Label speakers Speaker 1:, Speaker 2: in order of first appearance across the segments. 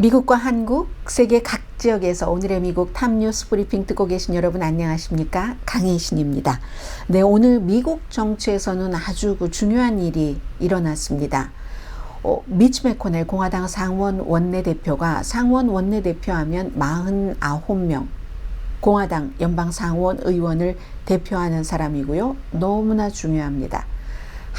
Speaker 1: 미국과 한국, 세계 각 지역에서 오늘의 미국 탑뉴스 브리핑 듣고 계신 여러분 안녕하십니까? 강혜신입니다. 네, 오늘 미국 정치에서는 아주 그 중요한 일이 일어났습니다. 어, 미치 메코넬 공화당 상원 원내대표가 상원 원내대표 하면 49명 공화당 연방 상원 의원을 대표하는 사람이고요. 너무나 중요합니다.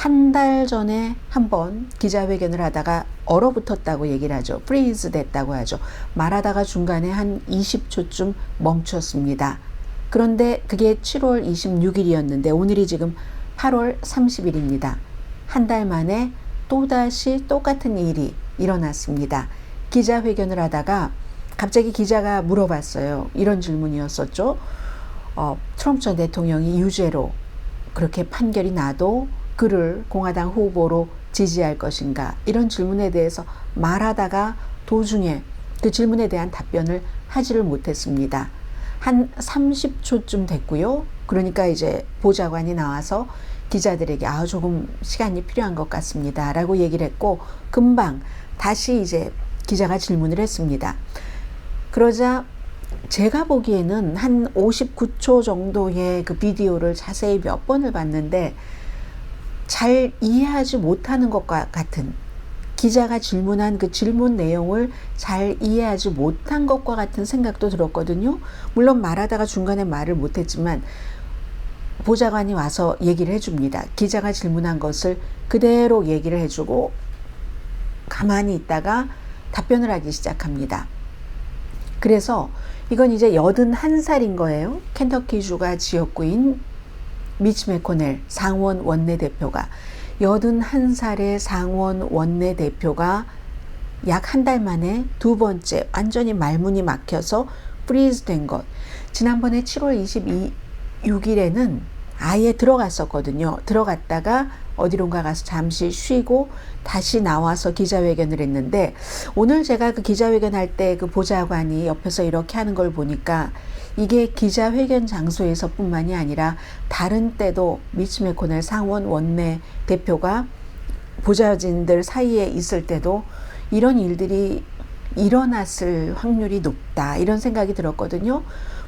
Speaker 1: 한 달 전에 한번 기자회견을 하다가 얼어붙었다고 얘기를 하죠. 프리즈 됐다고 하죠. 말하다가 중간에 한 20초쯤 멈췄습니다. 그런데 그게 7월 26일이었는데 오늘이 지금 8월 30일입니다. 한 달 만에 또다시 똑같은 일이 일어났습니다. 기자회견을 하다가 갑자기 기자가 물어봤어요. 이런 질문이었었죠. 어, 트럼프 전 대통령이 유죄로 그렇게 판결이 나도 그를 공화당 후보로 지지할 것인가 이런 질문에 대해서 말하다가 도중에 그 질문에 대한 답변을 하지를 못했습니다. 한 30초쯤 됐고요. 그러니까 이제 보좌관이 나와서 기자들에게 아 조금 시간이 필요한 것 같습니다. 라고 얘기를 했고 금방 다시 이제 기자가 질문을 했습니다. 그러자 제가 보기에는 한 59초 정도의 그 비디오를 자세히 몇 번을 봤는데 잘 이해하지 못하는 것과 같은 기자가 질문한 그 질문 내용을 잘 이해하지 못한 것과 같은 생각도 들었거든요. 물론 말하다가 중간에 말을 못했지만 보좌관이 와서 얘기를 해줍니다. 기자가 질문한 것을 그대로 얘기를 해주고 가만히 있다가 답변을 하기 시작합니다. 그래서 이건 이제 81살인 거예요. 켄터키주가 지역구인 미치 메코넬 상원 원내대표가 81살의 상원 원내대표가 약 한 달 만에 두 번째 완전히 말문이 막혀서 프리즈 된 것. 지난번에 7월 26일에는 아예 들어갔었거든요. 들어갔다가 어디론가 가서 잠시 쉬고 다시 나와서 기자회견을 했는데 오늘 제가 그 기자회견 할 때 그 보좌관이 옆에서 이렇게 하는 걸 보니까 이게 기자회견 장소에서 뿐만이 아니라 다른 때도 미치 메코넬 상원 원내 대표가 보좌진들 사이에 있을 때도 이런 일들이 일어났을 확률이 높다 이런 생각이 들었거든요.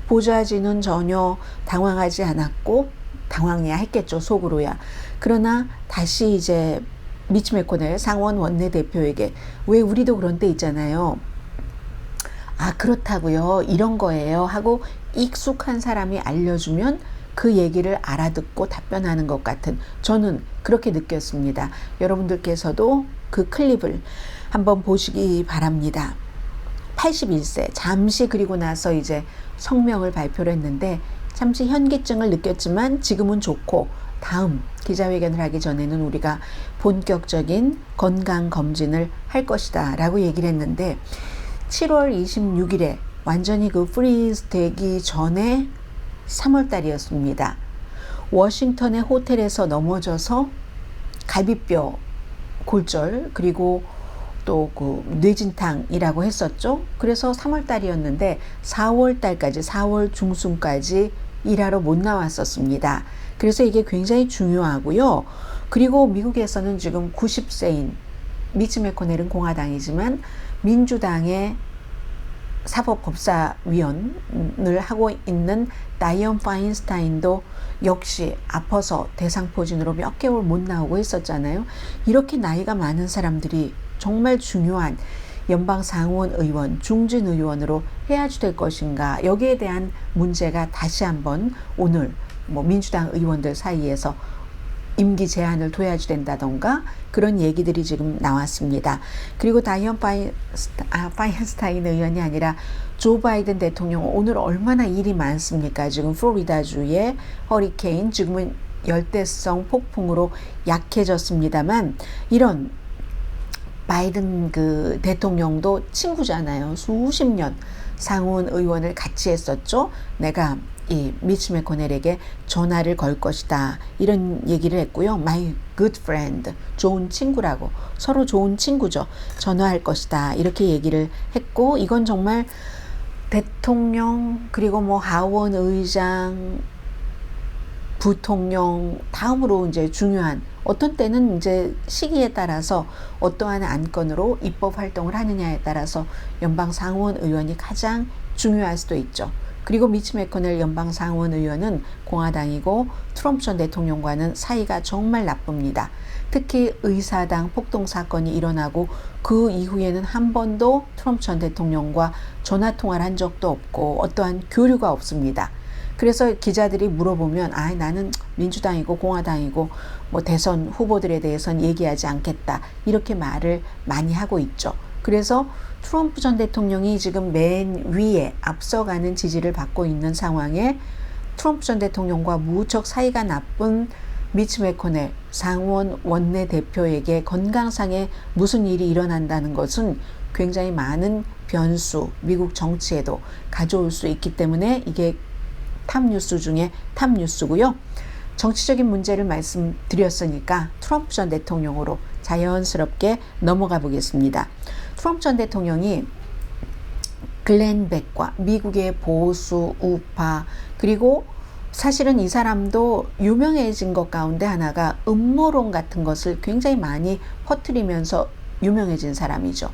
Speaker 1: 보좌진은 전혀 당황하지 않았고 당황해야 했겠죠 속으로야. 그러나 다시 이제 미치 메코넬 상원 원내 대표에게 왜 우리도 그런 때 있잖아요. 아 그렇다고요 이런 거예요 하고 익숙한 사람이 알려주면 그 얘기를 알아듣고 답변하는 것 같은 저는 그렇게 느꼈습니다. 여러분들께서도 그 클립을 한번 보시기 바랍니다. 81세 잠시 그리고 나서 이제 성명을 발표를 했는데 잠시 현기증을 느꼈지만 지금은 좋고 다음 기자회견을 하기 전에는 우리가 본격적인 건강 검진을 할 것이다 라고 얘기를 했는데 7월 26일에 완전히 그 프리즈 되기 전에 3월 달이었습니다. 워싱턴의 호텔에서 넘어져서 갈비뼈 골절 그리고 또 그 뇌진탕이라고 했었죠. 그래서 3월 달이었는데 4월 달까지 4월 중순까지 일하러 못 나왔었습니다. 그래서 이게 굉장히 중요하고요. 그리고 미국에서는 지금 90세인 미치 메코넬은 공화당이지만 민주당의 사법법사위원을 하고 있는 다이언 파인스타인도 역시 아파서 대상포진으로 몇 개월 못 나오고 있었잖아요. 이렇게 나이가 많은 사람들이 정말 중요한 연방 상원 의원, 중진 의원으로 해야지 될 것인가 여기에 대한 문제가 다시 한번 오늘 뭐 민주당 의원들 사이에서 임기 제한을 둬야지 된다던가 그런 얘기들이 지금 나왔습니다. 그리고 다이언 파이스타, 아, 의원이 아니라 조 바이든 대통령 오늘 얼마나 일이 많습니까? 지금 플로리다주의 허리케인 지금은 열대성 폭풍으로 약해졌습니다만 이런 바이든 그 대통령도 친구잖아요. 수십 년 상원 의원을 같이 했었죠. 내가 이 미치 메코넬에게 전화를 걸 것이다. 이런 얘기를 했고요. My good friend. 좋은 친구라고. 서로 좋은 친구죠. 전화할 것이다. 이렇게 얘기를 했고, 이건 정말 대통령, 그리고 뭐 하원 의장, 부통령, 다음으로 이제 중요한 어떤 때는 이제 시기에 따라서 어떠한 안건으로 입법 활동을 하느냐에 따라서 연방 상원 의원이 가장 중요할 수도 있죠. 그리고 미치 메커넬 연방 상원 의원은 공화당이고 트럼프 전 대통령과는 사이가 정말 나쁩니다. 특히 의사당 폭동 사건이 일어나고 그 이후에는 한 번도 트럼프 전 대통령과 전화 통화를 한 적도 없고 어떠한 교류가 없습니다. 그래서 기자들이 물어보면 아 나는 민주당이고 공화당이고 뭐 대선 후보들에 대해서는 얘기하지 않겠다 이렇게 말을 많이 하고 있죠. 그래서 트럼프 전 대통령이 지금 맨 위에 앞서가는 지지를 받고 있는 상황에 트럼프 전 대통령과 무척 사이가 나쁜 미치 메코넬 상원 원내 대표에게 건강상에 무슨 일이 일어난다는 것은 굉장히 많은 변수, 미국 정치에도 가져올 수 있기 때문에 이게 탑 뉴스 중에 탑 뉴스고요. 정치적인 문제를 말씀드렸으니까 트럼프 전 대통령으로 자연스럽게 넘어가 보겠습니다. 트럼프 전 대통령이 글렌 백과 미국의 보수 우파 그리고 사실은 이 사람도 유명해진 것 가운데 하나가 음모론 같은 것을 굉장히 많이 퍼뜨리면서 유명해진 사람이죠.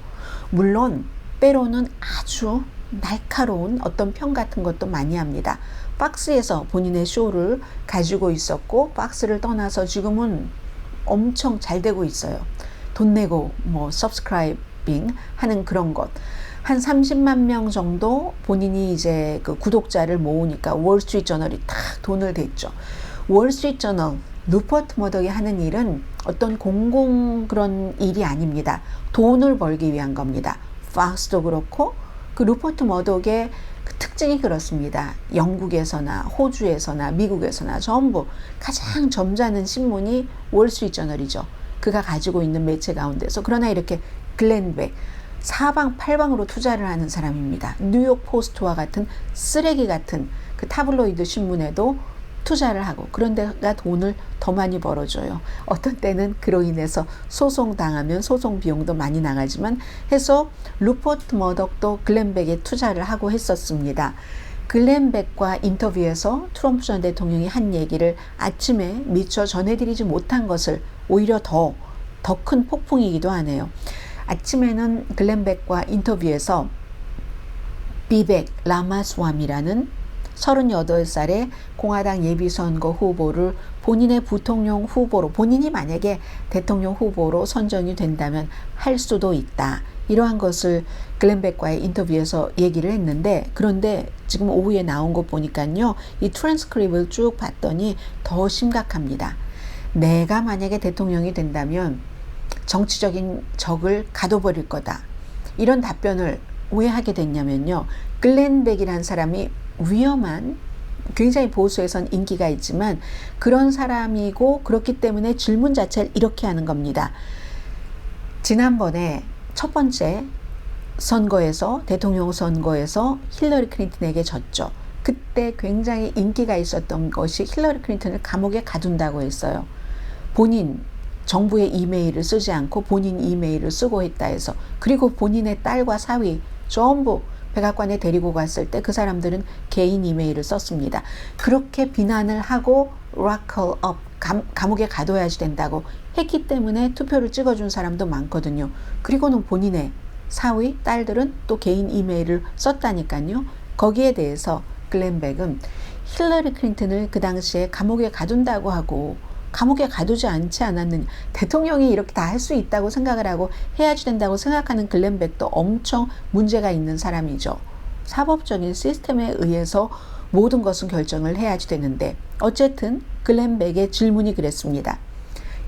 Speaker 1: 물론 때로는 아주 날카로운 어떤 평 같은 것도 많이 합니다. 박스에서 본인의 쇼를 가지고 있었고 박스를 떠나서 지금은 엄청 잘 되고 있어요. 돈 내고 뭐 서브스크라이빙 하는 그런 것. 한 30만 명 정도 본인이 이제 그 구독자를 모으니까 월스트리트 저널이 탁 돈을 댔죠. 월스트리트 저널 루퍼트 머덕이 하는 일은 어떤 공공 그런 일이 아닙니다. 돈을 벌기 위한 겁니다. 팍스도 그렇고 그 루퍼트 머덕의 그 특징이 그렇습니다. 영국에서나 호주에서나 미국에서나 전부 가장 점잖은 신문이 월스트리트 저널이죠. 그가 가지고 있는 매체 가운데서 그러나 이렇게 글렌백 사방팔방으로 투자를 하는 사람입니다. 뉴욕 포스트와 같은 쓰레기 같은 그 타블로이드 신문에도 투자를 하고 그런 데가 돈을 더 많이 벌어줘요. 어떤 때는 그로 인해서 소송 당하면 소송 비용도 많이 나가지만 해서 루퍼트 머덕도 글렌백에 투자를 하고 했었습니다. 글렌백과 인터뷰에서 트럼프 전 대통령이 한 얘기를 아침에 미처 전해드리지 못한 것을 오히려 더 더 큰 폭풍이기도 하네요. 아침에는 글렌백과 인터뷰에서 비백 라마스왑이라는 38살의 공화당 예비선거 후보를 본인의 부통령 후보로 본인이 만약에 대통령 후보로 선정이 된다면 할 수도 있다. 이러한 것을 글렌백과의 인터뷰에서 얘기를 했는데 그런데 지금 오후에 나온 거 보니까요. 이 트랜스크립을 쭉 봤더니 더 심각합니다. 내가 만약에 대통령이 된다면 정치적인 적을 가둬버릴 거다. 이런 답변을 왜 하게 됐냐면요. 글렌백이라는 사람이 위험한 굉장히 보수에선 인기가 있지만 그런 사람이고 그렇기 때문에 질문 자체를 이렇게 하는 겁니다. 지난번에 첫 번째 선거에서 대통령 선거에서 힐러리 클린턴에게 졌죠. 그때 굉장히 인기가 있었던 것이 힐러리 클린턴을 감옥에 가둔다고 했어요. 본인 정부의 이메일을 쓰지 않고 본인 이메일을 쓰고 했다 해서 그리고 본인의 딸과 사위 전부 백악관에 데리고 갔을 때 그 사람들은 개인 이메일을 썼습니다. 그렇게 비난을 하고 락컬업 감옥에 가둬야지 된다고 했기 때문에 투표를 찍어준 사람도 많거든요. 그리고는 본인의 사위 딸들은 또 개인 이메일을 썼다니까요. 거기에 대해서 글렌백은 힐러리 클린턴을 그 당시에 감옥에 가둔다고 하고 감옥에 가두지 않지 않았느냐. 대통령이 이렇게 다 할 수 있다고 생각을 하고 해야지 된다고 생각하는 글렌백도 엄청 문제가 있는 사람이죠. 사법적인 시스템에 의해서 모든 것은 결정을 해야지 되는데 어쨌든 글렌백의 질문이 그랬습니다.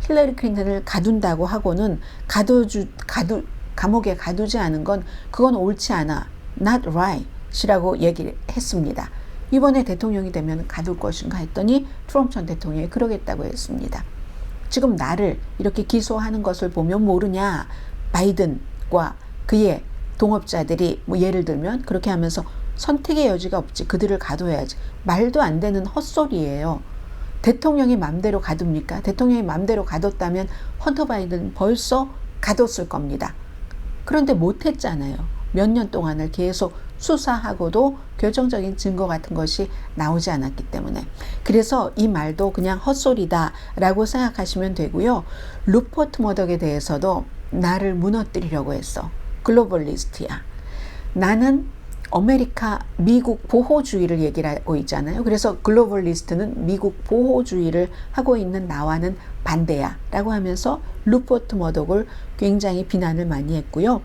Speaker 1: 힐러리 클린턴을 가둔다고 하고는 가둬주 가두 감옥에 가두지 않은 건 그건 옳지 않아. not right이라고 얘기를 했습니다. 이번에 대통령이 되면 가둘 것인가 했더니 트럼프 전 대통령이 그러겠다고 했습니다. 지금 나를 이렇게 기소하는 것을 보면 모르냐. 바이든과 그의 동업자들이 뭐 예를 들면 그렇게 하면서 선택의 여지가 없지. 그들을 가둬야지. 말도 안 되는 헛소리예요. 대통령이 맘대로 가둡니까? 대통령이 맘대로 가뒀다면 헌터 바이든 벌써 가뒀을 겁니다. 그런데 못했잖아요. 몇 년 동안을 계속 수사하고도 결정적인 증거 같은 것이 나오지 않았기 때문에 그래서 이 말도 그냥 헛소리다라고 생각하시면 되고요. 루퍼트 머덕에 대해서도 나를 무너뜨리려고 했어. 글로벌리스트야. 나는 아메리카 미국 보호주의를 얘기를 하고 있잖아요. 그래서 글로벌리스트는 미국 보호주의를 하고 있는 나와는 반대야 라고 하면서 루퍼트 머독을 굉장히 비난을 많이 했고요.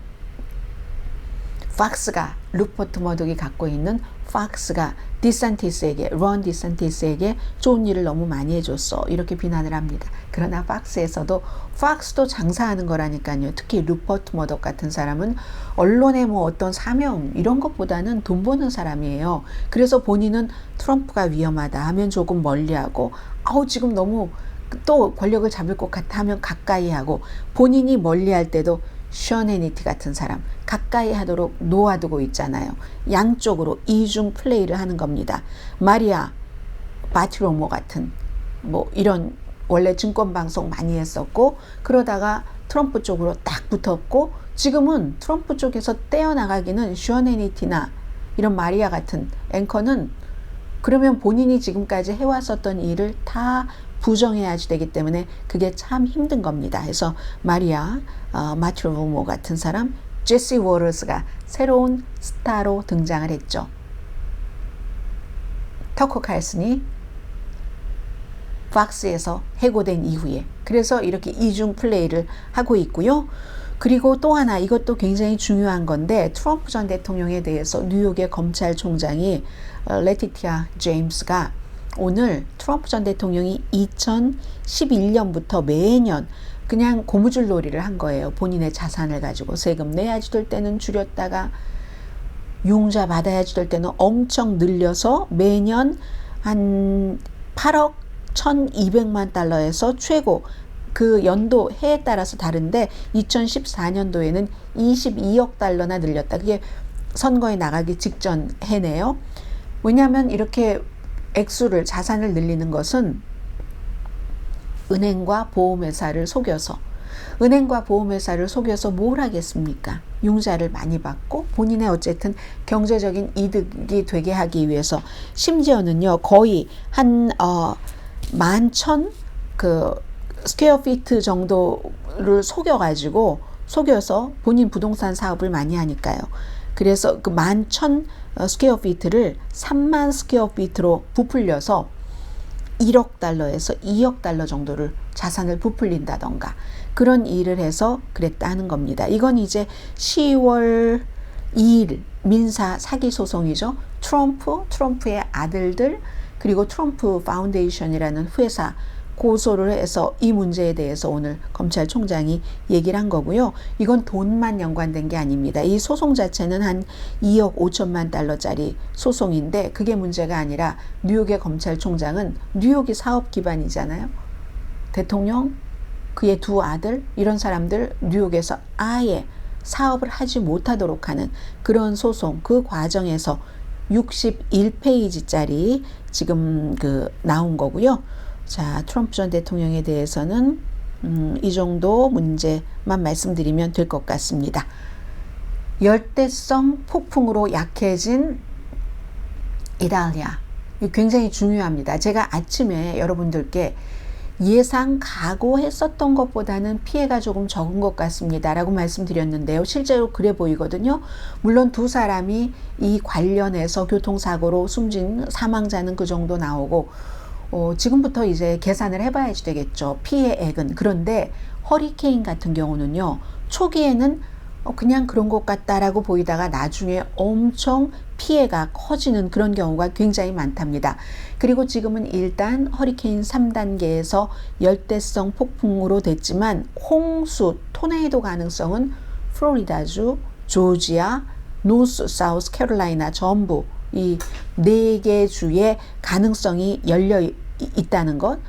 Speaker 1: 팍스가 루퍼트 머독이 갖고 있는 팍스가 디산티스에게 런 디산티스에게 좋은 일을 너무 많이 해줬어 이렇게 비난을 합니다. 그러나 팍스에서도 팍스도 장사하는 거라니까요. 특히 루퍼트 머독 같은 사람은 언론의 뭐 어떤 사명 이런 것보다는 돈 버는 사람이에요. 그래서 본인은 트럼프가 위험하다 하면 조금 멀리하고 아우 지금 너무 또 권력을 잡을 것 같아 하면 가까이 하고 본인이 멀리할 때도 셔네니티 같은 사람 가까이 하도록 놓아두고 있잖아요. 양쪽으로 이중 플레이를 하는 겁니다. 마리아 바티로모 같은 뭐 이런 원래 증권 방송 많이 했었고 그러다가 트럼프 쪽으로 딱 붙었고 지금은 트럼프 쪽에서 떼어나가기는 셔네니티나 이런 마리아 같은 앵커는 그러면 본인이 지금까지 해왔었던 일을 다 부정해야지 되기 때문에 그게 참 힘든 겁니다. 그래서 마리아 어, 마트로모 같은 사람 제시 워러스가 새로운 스타로 등장을 했죠. 터커 칼슨이 팍스에서 해고된 이후에 그래서 이렇게 이중 플레이를 하고 있고요. 그리고 또 하나 이것도 굉장히 중요한 건데 트럼프 전 대통령에 대해서 뉴욕의 검찰총장이 어, 레티티아 제임스가 오늘 트럼프 전 대통령이 2011년부터 매년 그냥 고무줄 놀이를 한 거예요. 본인의 자산을 가지고 세금 내야지 될 때는 줄였다가 융자 받아야지 될 때는 엄청 늘려서 매년 한 8억 1200만 달러에서 최고 그 연도 해에 따라서 다른데 2014년도에는 22억 달러나 늘렸다. 그게 선거에 나가기 직전 해네요. 왜냐하면 이렇게 액수를 자산을 늘리는 것은 은행과 보험회사를 속여서 은행과 보험회사를 속여서 뭘 하겠습니까? 융자를 많이 받고 본인의 어쨌든 경제적인 이득이 되게 하기 위해서 심지어는요 거의 한 어, 만천 그 스퀘어 피트 정도를 속여가지고 속여서 본인 부동산 사업을 많이 하니까요. 그래서 그 만천 어, 스퀘어 피트를 3만 스퀘어 피트로 부풀려서 1억 달러에서 2억 달러 정도를 자산을 부풀린다던가 그런 일을 해서 그랬다는 겁니다. 이건 이제 10월 2일 민사 사기 소송이죠. 트럼프, 트럼프의 아들들 그리고 트럼프 파운데이션이라는 회사 고소를 해서 이 문제에 대해서 오늘 검찰총장이 얘기를 한 거고요. 이건 돈만 연관된 게 아닙니다. 이 소송 자체는 한 2억 5천만 달러짜리 소송인데 그게 문제가 아니라 뉴욕의 검찰총장은 뉴욕이 사업 기반이잖아요. 대통령, 그의 두 아들, 이런 사람들 뉴욕에서 아예 사업을 하지 못하도록 하는 그런 소송, 그 과정에서 61페이지짜리 지금 그 나온 거고요. 자, 트럼프 전 대통령에 대해서는 음, 이 정도 문제만 말씀드리면 될 것 같습니다. 열대성 폭풍으로 약해진 이탈리아. 굉장히 중요합니다. 제가 아침에 여러분들께 예상 각오했었던 것보다는 피해가 조금 적은 것 같습니다. 라고 말씀드렸는데요. 실제로 그래 보이거든요. 물론 두 사람이 이 관련해서 교통사고로 숨진 사망자는 그 정도 나오고 어, 지금부터 이제 계산을 해봐야지 되겠죠. 피해액은. 그런데 허리케인 같은 경우는요. 초기에는 어, 그냥 그런 것 같다라고 보이다가 나중에 엄청 피해가 커지는 그런 경우가 굉장히 많답니다. 그리고 지금은 일단 허리케인 3단계에서 열대성 폭풍으로 됐지만 홍수, 토네이도 가능성은 플로리다주, 조지아, 노스, 사우스 캐롤라이나 전부 이 네 개 주의 가능성이 열려 있다는 것.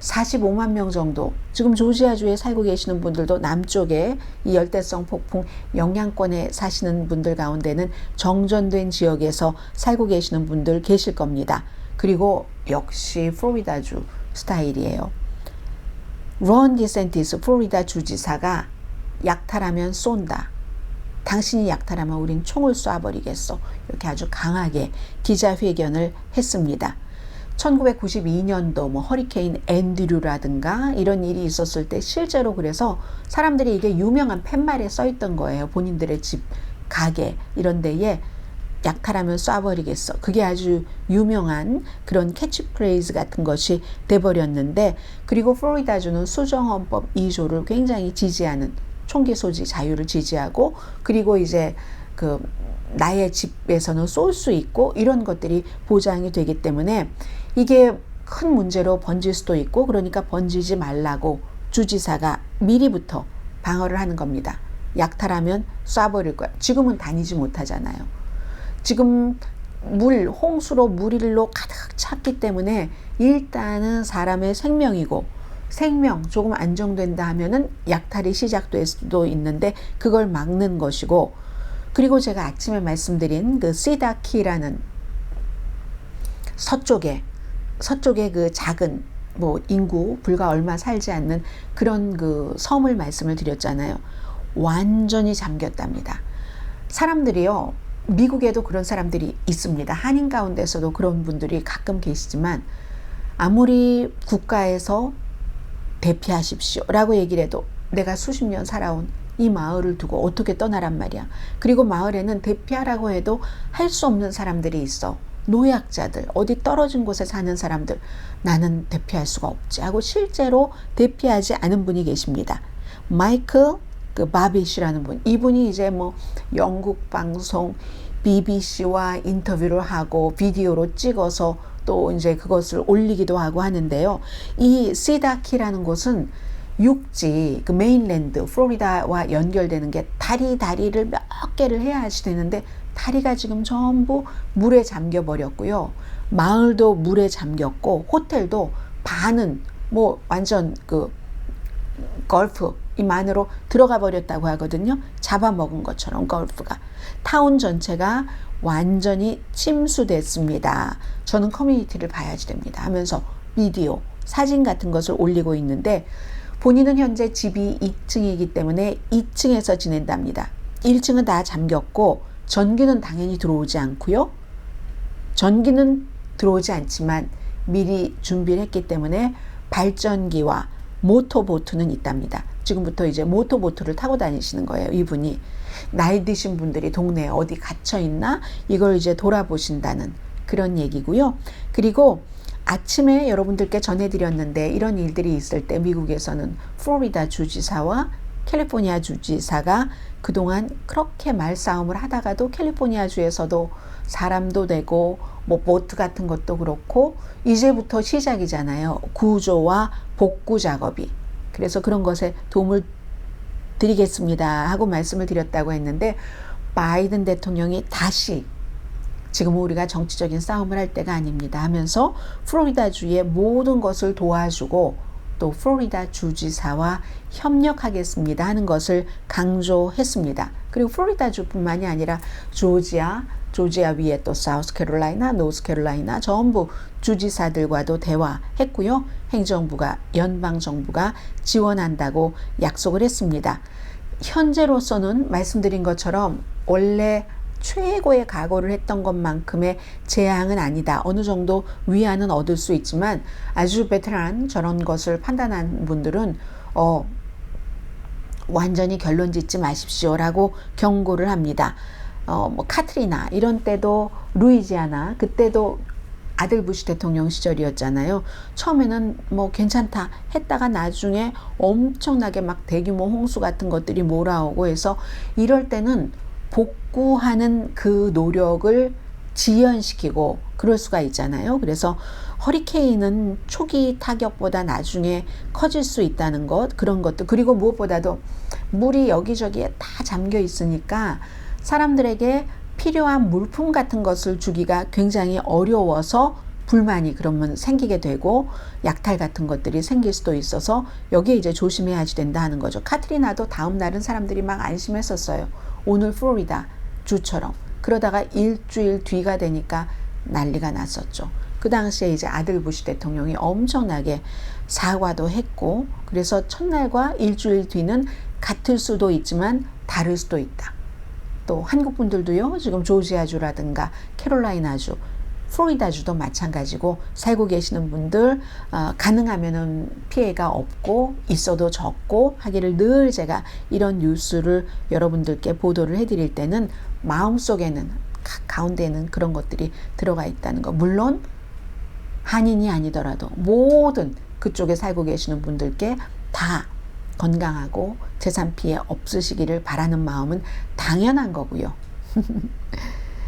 Speaker 1: 45만 명 정도 지금 조지아주에 살고 계시는 분들도 남쪽에 이 열대성 폭풍 영향권에 사시는 분들 가운데는 정전된 지역에서 살고 계시는 분들 계실 겁니다. 그리고 역시 플로리다주 스타일이에요. 론 디센티스 플로리다 주지사가 약탈하면 쏜다. 당신이 약탈하면 우린 총을 쏴버리겠어. 이렇게 아주 강하게 기자회견을 했습니다. 1992년도 뭐 허리케인 앤드류라든가 이런 일이 있었을 때 실제로 그래서 사람들이 이게 유명한 팻말에 써 있던 거예요. 본인들의 집, 가게 이런 데에 약탈하면 쏴버리겠어. 그게 아주 유명한 그런 캐치프레이즈 같은 것이 돼버렸는데 그리고 플로리다주는 수정헌법 2조를 굉장히 지지하는 총기 소지 자유를 지지하고 그리고 이제 그 나의 집에서는 쏠 수 있고 이런 것들이 보장이 되기 때문에 이게 큰 문제로 번질 수도 있고 그러니까 번지지 말라고 주지사가 미리부터 방어를 하는 겁니다. 약탈하면 쏴버릴 거야. 지금은 다니지 못하잖아요. 지금 물, 홍수로 물일로 가득 찼기 때문에 일단은 사람의 생명이고 생명 조금 안정된다 하면은 약탈이 시작될 수도 있는데 그걸 막는 것이고 그리고 제가 아침에 말씀드린 그 시다키라는 서쪽에 서쪽에 그 작은 뭐 인구 불과 얼마 살지 않는 그런 그 섬을 말씀을 드렸잖아요. 완전히 잠겼답니다. 사람들이요. 미국에도 그런 사람들이 있습니다. 한인 가운데서도 그런 분들이 가끔 계시지만 아무리 국가에서 대피하십시오 라고 얘기를 해도 내가 수십 년 살아온 이 마을을 두고 어떻게 떠나란 말이야. 그리고 마을에는 대피하라고 해도 할 수 없는 사람들이 있어. 노약자들, 어디 떨어진 곳에 사는 사람들, 나는 대피할 수가 없지 하고 실제로 대피하지 않은 분이 계십니다. 마이클 그 바비시라는 분, 이분이 이제 뭐 영국 방송 BBC와 인터뷰를 하고 비디오로 찍어서 또 이제 그것을 올리기도 하고 하는데요. 이 시다키라는 곳은 육지, 그 메인랜드, 플로리다와 연결되는 게 다리 다리를 몇 개를 해야 하시되는데 다리가 지금 전부 물에 잠겨 버렸고요. 마을도 물에 잠겼고 호텔도 반은 뭐 완전 그 걸프 이만으로 들어가 버렸다고 하거든요. 잡아먹은 것처럼 걸프가 타운 전체가 완전히 침수됐습니다. 저는 커뮤니티를 봐야지 됩니다. 하면서 비디오, 사진 같은 것을 올리고 있는데 본인은 현재 집이 2층이기 때문에 2층에서 지낸답니다. 1층은 다 잠겼고 전기는 당연히 들어오지 않고요. 전기는 들어오지 않지만 미리 준비를 했기 때문에 발전기와 모터보트는 있답니다. 지금부터 이제 모터보트를 타고 다니시는 거예요. 이분이. 나이 드신 분들이 동네에 어디 갇혀 있나 이걸 이제 돌아보신다는 그런 얘기고요. 그리고 아침에 여러분들께 전해드렸는데 이런 일들이 있을 때 미국에서는 플로리다 주지사와 캘리포니아 주지사가 그동안 그렇게 말싸움을 하다가도 캘리포니아 주에서도 사람도 되고 뭐 보트 같은 것도 그렇고 이제부터 시작이잖아요. 구조와 복구 작업이. 그래서 그런 것에 도움을 드리겠습니다 하고 말씀을 드렸다고 했는데 바이든 대통령이 다시 지금 우리가 정치적인 싸움을 할 때가 아닙니다 하면서 플로리다주의 모든 것을 도와주고 또 플로리다 주지사와 협력하겠습니다 하는 것을 강조했습니다. 그리고 플로리다 주뿐만이 아니라 조지아, 조지아 위에 또 사우스캐롤라이나, 노스캐롤라이나 전부 주지사들과도 대화했고요. 행정부가 연방 정부가 지원한다고 약속을 했습니다. 현재로서는 말씀드린 것처럼 원래 최고의 각오를 했던 것만큼의 재앙은 아니다. 어느 정도 위안은 얻을 수 있지만 아주 베테랑 저런 것을 판단한 분들은 어 완전히 결론 짓지 마십시오라고 경고를 합니다. 어, 뭐 카트리나 이런 때도 루이지아나 그때도 아들 부시 대통령 시절이었잖아요. 처음에는 뭐 괜찮다 했다가 나중에 엄청나게 막 대규모 홍수 같은 것들이 몰아오고 해서 이럴 때는 복구하는 그 노력을 지연시키고 그럴 수가 있잖아요. 그래서 허리케인은 초기 타격보다 나중에 커질 수 있다는 것, 그런 것도, 그리고 무엇보다도 물이 여기저기에 다 잠겨 있으니까 사람들에게 필요한 물품 같은 것을 주기가 굉장히 어려워서 불만이 그러면 생기게 되고 약탈 같은 것들이 생길 수도 있어서 여기에 이제 조심해야지 된다 하는 거죠. 카트리나도 다음 날은 사람들이 막 안심했었어요. 오늘 플로리다 주처럼. 그러다가 일주일 뒤가 되니까 난리가 났었죠. 그 당시에 이제 아들 부시 대통령이 엄청나게 사과도 했고, 그래서 첫날과 일주일 뒤는 같을 수도 있지만 다를 수도 있다. 또 한국 분들도요. 지금 조지아주라든가 캐롤라이나주, 플로리다주도 마찬가지고 살고 계시는 분들 어, 가능하면은 피해가 없고 있어도 적고 하기를 늘 제가 이런 뉴스를 여러분들께 보도를 해드릴 때는 마음속에는 가운데에는 그런 것들이 들어가 있다는 거 물론 한인이 아니더라도 모든 그쪽에 살고 계시는 분들께 다 건강하고 재산 피해 없으시기를 바라는 마음은 당연한 거고요.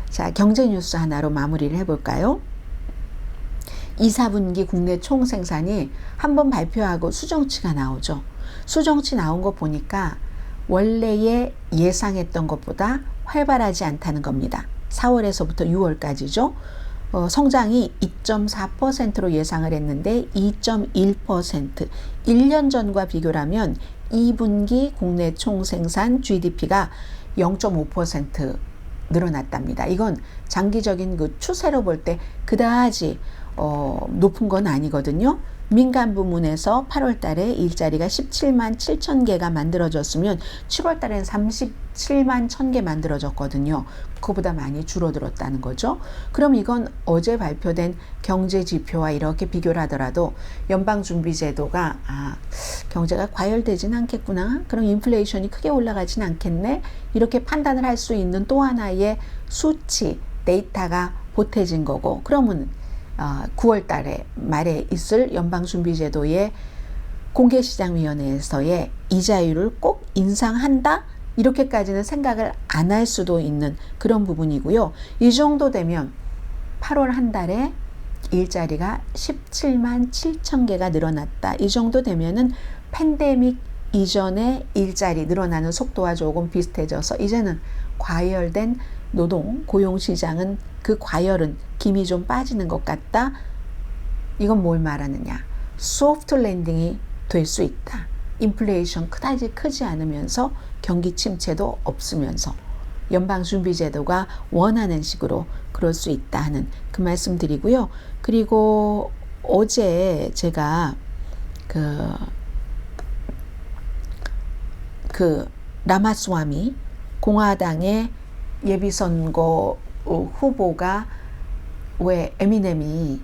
Speaker 1: 자, 경제 뉴스 하나로 마무리를 해볼까요? 2, 4분기 국내 총 생산이 한 번 발표하고 수정치가 나오죠. 수정치 나온 거 보니까 원래의 예상했던 것보다 활발하지 않다는 겁니다. 4월에서부터 6월까지죠. 어, 성장이 2.4%로 예상을 했는데 2.1%. 1년 전과 비교라면 2분기 국내 총생산 GDP가 0.5% 늘어났답니다. 이건 장기적인 그 추세로 볼 때 그다지 어, 높은 건 아니거든요. 민간 부문에서 8월 달에 일자리가 17만 7천 개가 만들어졌으면 7월 달엔 37만 1천 개 만들어졌거든요. 그거보다 많이 줄어들었다는 거죠. 그럼 이건 어제 발표된 경제 지표와 이렇게 비교를 하더라도 연방준비제도가 아, 경제가 과열되진 않겠구나. 그럼 인플레이션이 크게 올라가진 않겠네. 이렇게 판단을 할 수 있는 또 하나의 수치, 데이터가 보태진 거고 그러면 9월 어, 달에 말에 있을 연방준비제도의 공개시장위원회에서의 이자율을 꼭 인상한다? 이렇게까지는 생각을 안 할 수도 있는 그런 부분이고요. 이 정도 되면 8월 한 달에 일자리가 17만 7천 개가 늘어났다. 이 정도 되면은 팬데믹 이전에 일자리 늘어나는 속도와 조금 비슷해져서 이제는 과열된 노동 고용 시장은 그 과열은 김이 좀 빠지는 것 같다. 이건 뭘 말하느냐? 소프트 랜딩이 될 수 있다. 인플레이션 그다지 크지 않으면서 경기 침체도 없으면서 연방준비제도가 원하는 식으로 그럴 수 있다 하는 그 말씀 드리고요. 그리고 어제 제가 그, 그 라마스와미 공화당의 예비선거 후보가 왜 에미넴이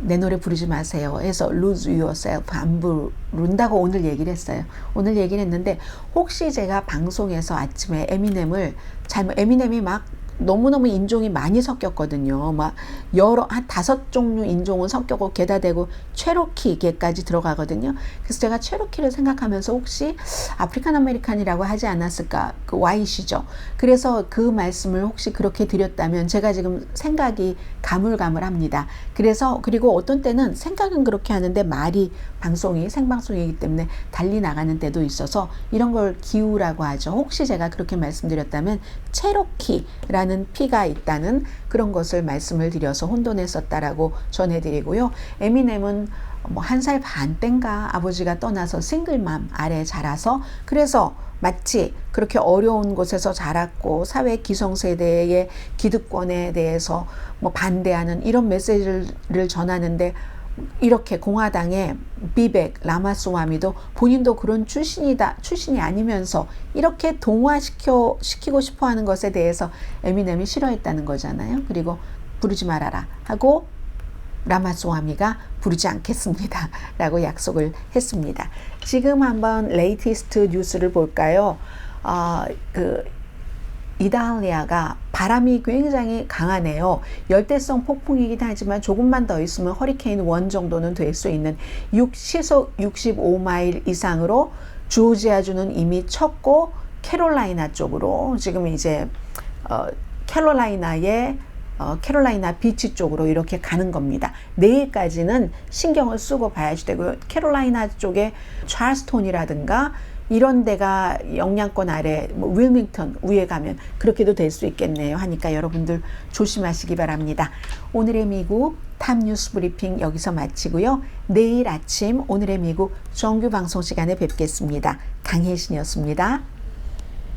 Speaker 1: 내 노래 부르지 마세요 해서 lose yourself 안 부른다고 오늘 얘기를 했어요. 오늘 얘기를 했는데 혹시 제가 방송에서 아침에 에미넴을 잘못 에미넴이 막 너무너무 인종이 많이 섞였거든요. 막 여러 한 다섯 종류 인종은 섞였고 게다 대고 체로키계까지 들어가거든요. 그래서 제가 체로키를 생각하면서 혹시 아프리칸 아메리칸이라고 하지 않았을까? 그 와이시죠. 그래서 그 말씀을 혹시 그렇게 드렸다면 제가 지금 생각이 가물가물합니다. 그래서 그리고 어떤 때는 생각은 그렇게 하는데 말이 방송이 생방송이기 때문에 달리 나가는 때도 있어서 이런 걸 기우라고 하죠. 혹시 제가 그렇게 말씀드렸다면 체로키라는 피가 있다는 그런 것을 말씀을 드려서 혼돈했었다라고 전해드리고요. 에미넴은 뭐 한 살 반 땐가 아버지가 떠나서 싱글맘 아래 자라서 그래서 마치 그렇게 어려운 곳에서 자랐고 사회 기성세대의 기득권에 대해서 뭐 반대하는 이런 메시지를 전하는데 이렇게 공화당의 비백 라마스와미도 본인도 그런 출신이다 출신이 아니면서 이렇게 동화시켜 시키고 싶어하는 것에 대해서 에미넴이 싫어했다는 거잖아요. 그리고 부르지 말아라 하고 라마스와미가 부르지 않겠습니다. 라고 약속을 했습니다. 지금 한번 레이티스트 뉴스를 볼까요? 어, 그 이탈리아가 바람이 굉장히 강하네요. 열대성 폭풍이긴 하지만 조금만 더 있으면 허리케인 원 정도는 될 수 있는 6, 시속 65마일 이상으로 조지아주는 이미 쳤고 캐롤라이나 쪽으로 지금 이제 어, 캐롤라이나의 어, 캐롤라이나 비치 쪽으로 이렇게 가는 겁니다. 내일까지는 신경을 쓰고 봐야지 되고요. 캐롤라이나 쪽에 찰스톤이라든가 이런 데가 영향권 아래 뭐 윌밍턴 위에 가면 그렇게도 될 수 있겠네요 하니까 여러분들 조심하시기 바랍니다. 오늘의 미국 탑뉴스 브리핑 여기서 마치고요. 내일 아침 오늘의 미국 정규 방송 시간에 뵙겠습니다. 강혜신이었습니다.